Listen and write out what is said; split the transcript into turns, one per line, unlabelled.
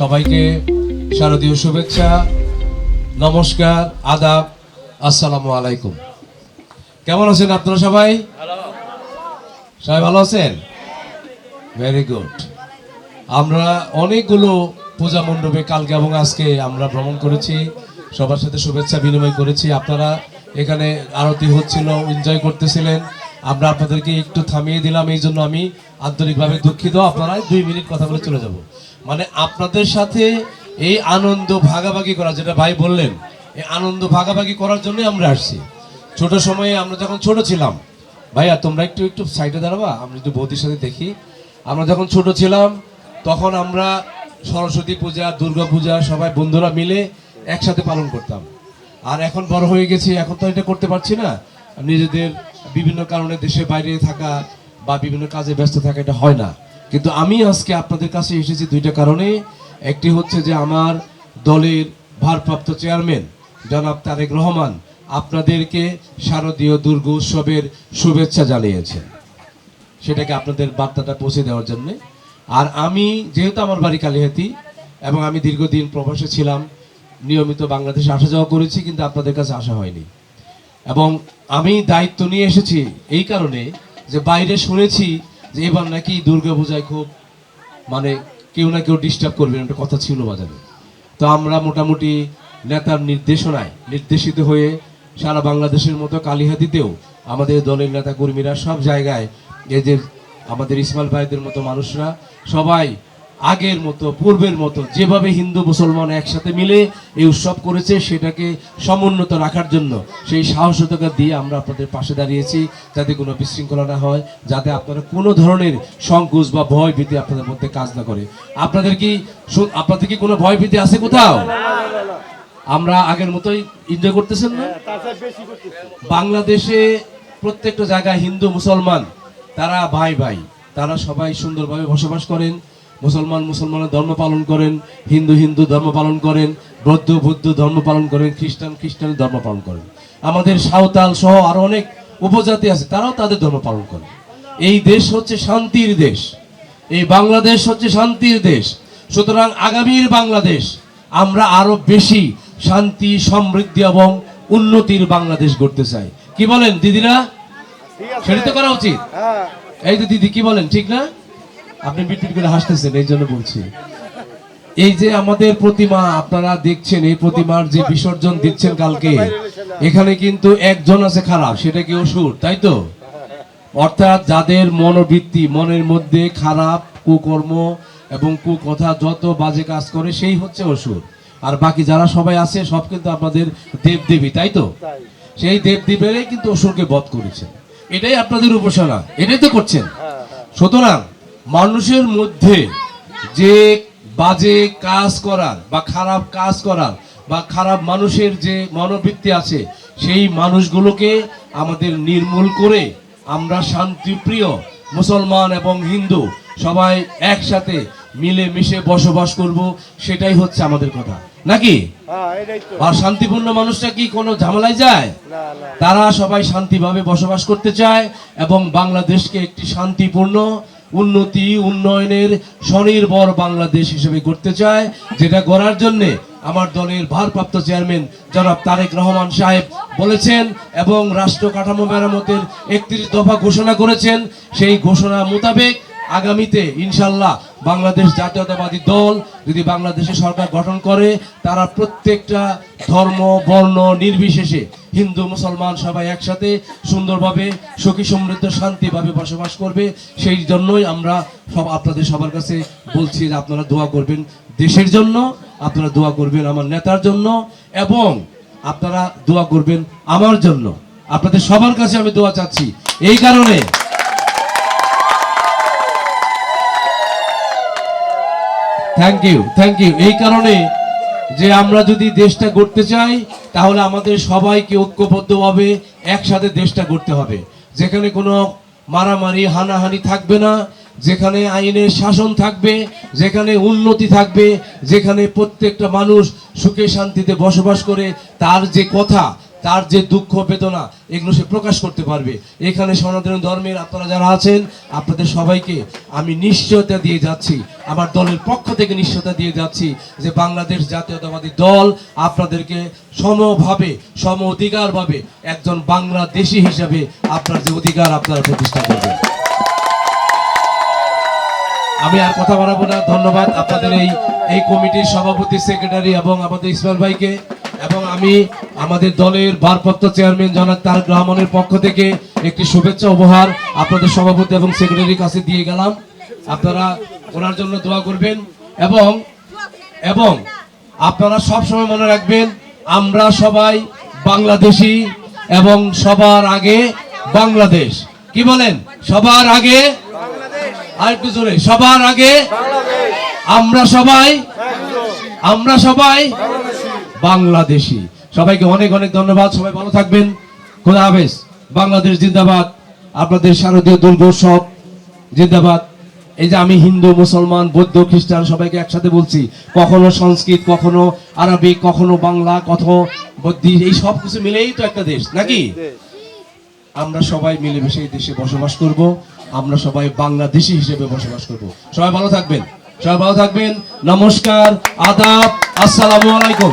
সবাইকে শারদীয় শুভেচ্ছা, নমস্কার, আদাব, আসসালামু আলাইকুম। কেমন আছেন আপনারা সবাই? সবাই ভালো আছেন? ভেরি গুড আমরা অনেকগুলো পূজা মণ্ডপে কালকে এবং আজকে আমরা ভ্রমণ করেছি, সবার সাথে শুভেচ্ছা বিনিময় করেছি। আপনারা এখানে আরতি হচ্ছিল এনজয় করতেছিলেন। আমরা আপনাদেরকে একটু থামিয়ে দিলাম, এই জন্য আমি আন্তরিকভাবে দুঃখিত। আপনারা দুই মিনিট কথা বলে চলে যাব। মানে আপনাদের সাথে এই আনন্দ ভাগাভাগি করা যেটা ভাই বললেন, এই আনন্দ ভাগাভাগি করার জন্যই আমরা আসছি। ছোট সময়ে আমরা যখন ছোট ছিলাম, ভাইয়া, তোমরা একটু একটু সাইডে দাঁড়াবা, আমরা একটু বৌদির সাথে দেখি। আমরা যখন ছোট ছিলাম, তখন আমরা সরস্বতী পূজা, দুর্গা পূজা, সবাই বন্ধুরা মিলে একসাথে পালন করতাম। আর এখন বড় হয়ে গেছি, এখন তো এটা করতে পারছি না। নিজেদের বিভিন্ন কারণে দেশে বাইরে থাকা বা বিভিন্ন কাজে ব্যস্ত থাকা এটা হয় না। কিন্তু আমি আজকে আপনাদের কাছে এসেছি দুইটা কারণে। একটি হচ্ছে যে আমার দলের ভারপ্রাপ্ত চেয়ারম্যান, জনাব তারেক রহমান, আপনাদেরকে শারদীয় দুর্গ উৎসবের শুভেচ্ছা জানিয়েছেন। সেটাকে আপনাদের বার্তাটা পৌঁছে দেওয়ার জন্য। আর আমি যেহেতু আমার বাড়ি কালিহাতি এবং আমি দীর্ঘদিন প্রবাসে ছিলাম, নিয়মিত বাংলাদেশে আসা যাওয়া করেছি, কিন্তু আপনাদের কাছে আসা হয়নি। এবং আমি দায়িত্ব নিয়ে এসেছি এই কারণে যে বাইরে শুনেছি যে এবার নাকি দুর্গা পূজায় খুব মানে কেউ না কেউ ডিস্টার্ব করবেন একটা কথা ছিল বাজারে। তো আমরা মোটামুটি নেতার নির্দেশনায় নির্দেশিত হয়ে সারা বাংলাদেশের মতো কালিহাতিতেও আমাদের দলের নেতা কর্মীরা সব জায়গায় এই যে আমাদের ইসমাইল ভাইদের মতো মানুষরা সবাই আগের মতো, পূর্বের মতো, যেভাবে হিন্দু মুসলমান একসাথে মিলে এই উৎসব করেছে, সেটাকে সমুন্নত রাখার জন্য সেই সাহসতা দিয়ে আমরা আপনাদের পাশে দাঁড়িয়েছি, যাতে কোনো বিশৃঙ্খলা না হয়, যাতে আপনারা কোনো ধরনের সংকোচ বা ভয় ভীতি আপনাদের মধ্যে কাজ না করে। আপনাদের কি আপনাদের কি কোনো ভয় ভীতি আছে কোথাও? আমরা আগের মতোই এনজয় করতেছেন না? বাংলাদেশে প্রত্যেকটা জায়গায় হিন্দু মুসলমান, তারা ভাই ভাই, তারা সবাই সুন্দরভাবে বসবাস করেন। মুসলমান মুসলমানের ধর্ম পালন করেন হিন্দু হিন্দু ধর্ম পালন করেন বৌদ্ধ বৌদ্ধ ধর্ম পালন করেন খ্রিস্টান খ্রিস্টান ধর্ম পালন করেন। আমাদের সাঁওতাল সহ আরও অনেক উপজাতি আছে তারাও তাদের ধর্ম পালন করে। এই দেশ হচ্ছে শান্তির দেশ। এই বাংলাদেশ হচ্ছে শান্তির দেশ। সুতরাং আগামীর বাংলাদেশ আমরা আরও বেশি শান্তি সমৃদ্ধি এবং উন্নতির বাংলাদেশ গড়তে চাই। কি বলেন দিদিরা? সেটা তো করা উচিত। এই তো দিদি কি বলেন ঠিক না? আপনি বিটবিট করে হাসতেছেন, এই জন্য বলছি। এই যে আমাদের প্রতিমা, আপনারা দেখছেন, এই প্রতিমার যে বিসর্জন দিচ্ছেন কালকে, এখানে কিন্তু একজন আছে খারাপ, সেটা কি অসুর, তাই তো? অর্থাৎ যাদের মনোবৃত্তি, মনের মধ্যে খারাপ কুকর্ম এবং কুকথা যত বাজে কাজ করে, সেই হচ্ছে অসুর। আর বাকি যারা সবাই আছে, সব কিন্তু আপনাদের দেবদেবী, তাই তো? সেই দেবদেবীরাই কিন্তু অসুরকে বধ করেছে এটাই আপনাদের উপাসনা, এটাই তো করছেন। সুতরাং মানুষের মধ্যে যে বাজে কাজ করার বা খারাপ কাজ করার বা খারাপ মানুষের যে মনোবৃত্তি আছে সেই মানুষগুলোকে আমাদের নির্মূল করে আমরা শান্তিপ্রিয় মুসলমান এবং হিন্দু সবাই একসাথে মিলে মিশে বসবাস করব সেটাই হচ্ছে আমাদের কথা। নাকি? আর শান্তিপূর্ণ মানুষটা কি কোনো ঝামেলায় যায়? তারা সবাই শান্তিভাবে বসবাস করতে চায় এবং বাংলাদেশকে একটি শান্তিপূর্ণ উন্নতি উন্নয়নের স্বনির্ভর বাংলাদেশ হিসেবে করতে চায়, যেটা গড়ার জন্য আমার দলের ভারপ্রাপ্ত চেয়ারম্যান জনাব তারেক রহমান সাহেব বলেছেন এবং রাষ্ট্র কাঠামো মেরামতের একত্রিশ দফা ঘোষণা করেছেন। সেই ঘোষণা মোতাবেক আগামীতে ইনশাল্লাহ বাংলাদেশ জাতীয়তাবাদী দল যদি বাংলাদেশে সরকার গঠন করে, তারা প্রত্যেকটা ধর্ম, বর্ণ নির্বিশেষে হিন্দু, মুসলমান সবাই একসাথে সুন্দরভাবে সুখী, সমৃদ্ধ, শান্তিভাবে বসবাস করবে। সেই জন্যই আমরা সব আপনাদের সবার কাছে বলছি যে আপনারা দোয়া করবেন দেশের জন্য, আপনারা দোয়া করবেন আমার নেতার জন্য এবং আপনারা দোয়া করবেন আমার জন্য। আপনাদের সবার কাছে আমি দোয়া চাচ্ছি। এই কারণে থ্যাংক ইউ থ্যাংক ইউ এই কারণে যে আমরা যদি দেশটা গড়তে চাই তাহলে আমাদের সবাইকে ঐক্যবদ্ধভাবে একসাথে দেশটা করতে হবে। যেখানে কোনো মারামারি, হানাহানি থাকবে না, যেখানে আইনের শাসন থাকবে, যেখানে উন্নতি থাকবে, যেখানে প্রত্যেকটা মানুষ সুখে শান্তিতে বসবাস করে, তার যে কথা তার যে দুঃখ, বেদনা, এগুলো সে প্রকাশ করতে পারবে। এখানে সনাতন ধর্মের আপনারা যারা আছেন, আপনাদের সবাইকে আমি নিশ্চয়তা দিয়ে যাচ্ছি, আমার দলের পক্ষ থেকে নিশ্চয়তা দিয়ে যাচ্ছি যে বাংলাদেশ জাতীয়তাবাদী দল আপনাদেরকে সমভাবে সম অধিকারভাবে একজন বাংলাদেশি হিসাবে আপনার যে অধিকার আপনারা প্রতিষ্ঠা করবেন। আমি আর কথা বাড়াবো না, ধন্যবাদ। আপনাদের এই এই কমিটির সভাপতি, সেক্রেটারি এবং আমাদের ইসমাইল ভাইকে আমি আমাদের দলের ভারপ্রাপ্ত চেয়ারম্যান জনাব তারেক রহমানের পক্ষ থেকে একটি শুভেচ্ছা উপহার আপনাদের সভাপতি এবং সেক্রেটারির কাছে দিয়ে গেলাম। আপনারা ওনার জন্য দোয়া করবেন এবং এবং আপনারা সব সময় মনে রাখবেন, আমরা সবাই বাংলাদেশি এবং সবার আগে বাংলাদেশ। কি বলেন? সবার আগে? আর একটু জোরে, সবার আগে? আমরা সবাই আমরা সবাই বাংলাদেশি। সবাইকে অনেক অনেক ধন্যবাদ। সবাই ভালো থাকবেন। খোদা হাফেজ। বাংলাদেশ জিন্দাবাদ। আপনাদের শারদীয় দুর্গোৎসব জিন্দাবাদ। এই যে আমি হিন্দু মুসলমান বৌদ্ধ খ্রিস্টান সবাইকে একসাথে বলছি কখনো সংস্কৃত কখনো আরবিক কখনো বাংলা কখনো বৌদ্ধি এই সব কিছু মিলেই তো একটা দেশ নাকি? আমরা সবাই মিলেমিশে এই দেশে বসবাস করব। আমরা সবাই বাংলাদেশি হিসেবে বসবাস করব। সবাই ভালো থাকবেন। সবাই ভালো থাকবেন। নমস্কার আদাব আসসালামু আলাইকুম।